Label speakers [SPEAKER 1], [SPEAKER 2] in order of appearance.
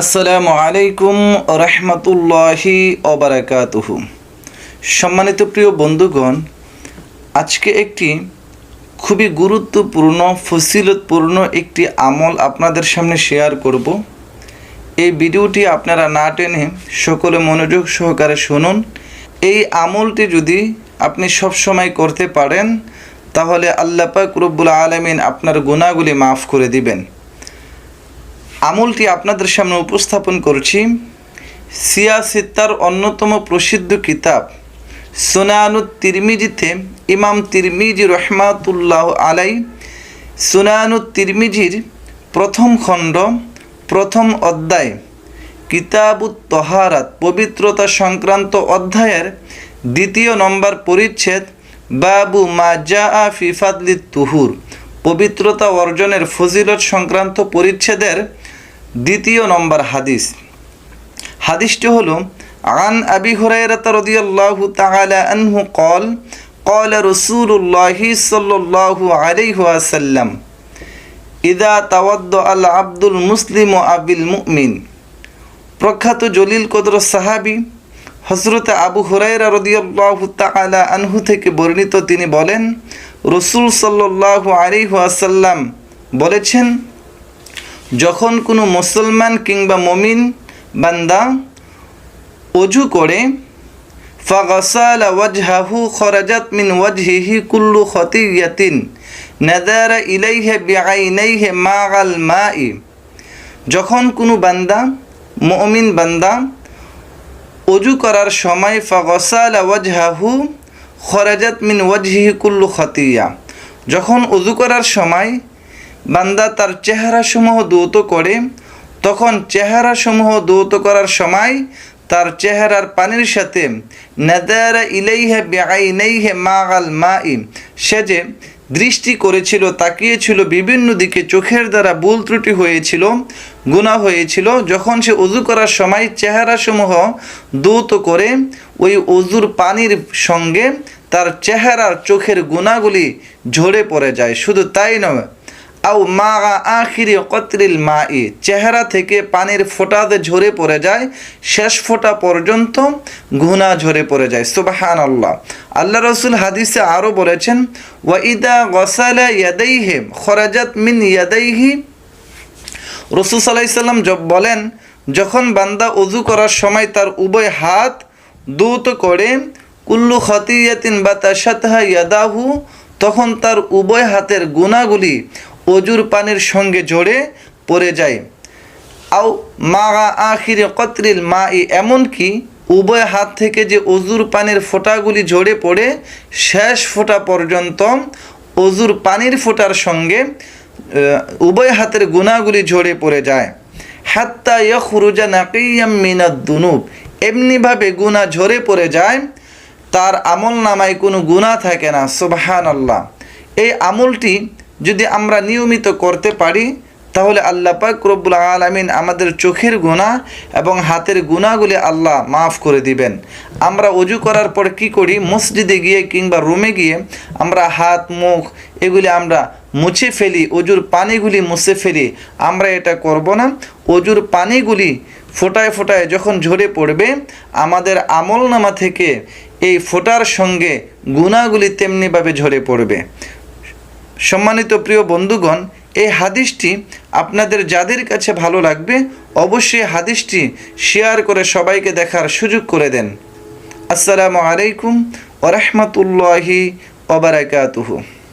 [SPEAKER 1] আসসালামু আলাইকুম রহমতুল্লাহি ওবরাকাতুহু সম্মানিত প্রিয় বন্ধুগণ, আজকে একটি খুবই গুরুত্বপূর্ণ ফসিলতপূর্ণ একটি আমল আপনাদের সামনে শেয়ার করব। এই ভিডিওটি আপনারা না টেনে সকলে মনোযোগ সহকারে শুনুন। এই আমলটি যদি আপনি সবসময় করতে পারেন, তাহলে আল্লাহ পাক রব্বুল আলমিন আপনার গুণাগুলি মাফ করে দিবেন। আমলটি আপনাদের সামনে উপস্থাপন করছি। সিয়া সিত্তার অন্যতম প্রসিদ্ধ কিতাব সুনানু তিরমিজিতে ইমাম তিরমিজি রহমাতুল্লাহ আলাই সুনানু তিরমিজির প্রথম খণ্ড, প্রথম অধ্যায়, কিতাবুত তহারাত, পবিত্রতা সংক্রান্ত অধ্যায়ের দ্বিতীয় নম্বর পরিচ্ছেদ, বাবু মা জা আ ফিফাদলি তুহুর, পবিত্রতা অর্জনের ফজিলত সংক্রান্ত পরিচ্ছেদের দ্বিতীয় নম্বর হাদিস হাদিসটি হলো আন আবি হুরাইরাত রাদিয়াল্লাহু তাআলা আনহু قال قال رسول الله صلى الله عليه وسلم إذا تودع العبد المسلم আবিল মুমিন প্রখ্যাত জলিল কদর সাহাবি হজরত আবু হুরাইরা রদিয়াল্লাহু তাআলা আনহু থেকে বর্ণিত তিনি বলেন রসুল সাল্লাল্লাহু আলাইহি ওয়াসাল্লাম বলেছেন যখন কোনো মুসলমান কিংবা মমিন বান্দা অজু করে, ফাগসাল ওয়াজহাহু খরাজাত মিন ওয়াজহিহি কুল্লু খতিয়াতিন নাদারা ইলাইহে বিআইনাইহে মাগাল মাই। যখন কোনো বান্দা, মমিন বান্দা অজু করার সময় ফাগসাল ওয়াজহাহু খরাজাত মিন ওয়াজহিহি কুল্লু খতিয়া। যখন অজু করার সময় বান্দা তার চেহারাসমূহ দৌত করে। তখন চেহারাসমূহ দৌত করার সময় তার চেহারার পানির সাথে, নেদারা ইলাইহে বেআইনাইহে মাগাল মাই। সে যে দৃষ্টি করেছিল, তাকিয়েছিল, বিভিন্ন দিকে চোখের দ্বারা ভুল ত্রুটি হয়েছিল গুণা হয়েছিল। যখন সে অজু করার সময় চেহারাসমূহ দৌত করে, ওই অজুর পানির সঙ্গে তার চেহারার চোখের গুণাগুলি ঝরে পড়ে যায়। শুধু তাই নয় আও মা আখিরি কত্রিল মা ই চেহারা থেকে পানির ফোঁটাতে ঝরে পড়ে যায়, শেষ ফোঁটা পর্যন্ত ঘুনা ঝরে পড়ে যায়। সুবাহান আল্লাহ আল্লাহ রসুল হাদিসে আরও বলেছেন ওয়াইদা গসালা ইয়াদাইহে খরাজাত মিন ইয়াদাইহি। রসুল সাল্লাম বলেন, যখন বান্দা অজু করার সময় তার উভয় হাত দূত করে, কুল্লু খতিয়াতিন বা তাসাতহা ইয়াদাহু, তখন তার উভয় হাতের গুণাগুলি অজুর পানির সঙ্গে জড়ে পড়ে যায়। আও মা আখিরে কত্রিল মা ই এমনকি উভয় হাত থেকে যে অজুর পানির ফোঁটাগুলি ঝরে পড়ে, শেষ ফোঁটা পর্যন্ত অজুর পানির ফোঁটার সঙ্গে উভয় হাতের গুণাগুলি ঝরে পড়ে যায়। হাত্তা ইয়খরুজা নাকিয়াম মিনাদ দুনুব। এমনিভাবে গুণা ঝরে পড়ে যায়, তার আমল নামায় কোনো গুণা থাকে না সুবাহান আল্লাহ এই আমলটি যদি আমরা নিয়মিত করতে পারি, তাহলে আল্লাহ পাক রব্বুল আলমিন আমাদের চোখের গুণা এবং হাতের গুণাগুলি আল্লাহ মাফ করে দিবেন। আমরা অজু করার পর কি করি? মসজিদে গিয়ে কিংবা রুমে গিয়ে আমরা হাত, মুখ এগুলি আমরা মুছে ফেলি অজুর পানিগুলি মুছে ফেলি। আমরা এটা করব না। অজুর পানিগুলি ফোটায় ফোটায় যখন ঝরে পড়বে, আমাদের আমল নামা থেকে এই ফোটার সঙ্গে গুণাগুলি তেমনিভাবে ঝরে পড়বে। সম্মানিত প্রিয় বন্ধুগণ, এই হাদিসটি আপনাদের যাদের কাছে ভালো লাগবে, অবশ্যই হাদিসটি শেয়ার করে সবাইকে দেখার সুযোগ করে দেন। আসসালামু আলাইকুম ওরহমতুল্লাহি ওবরাকাতুহু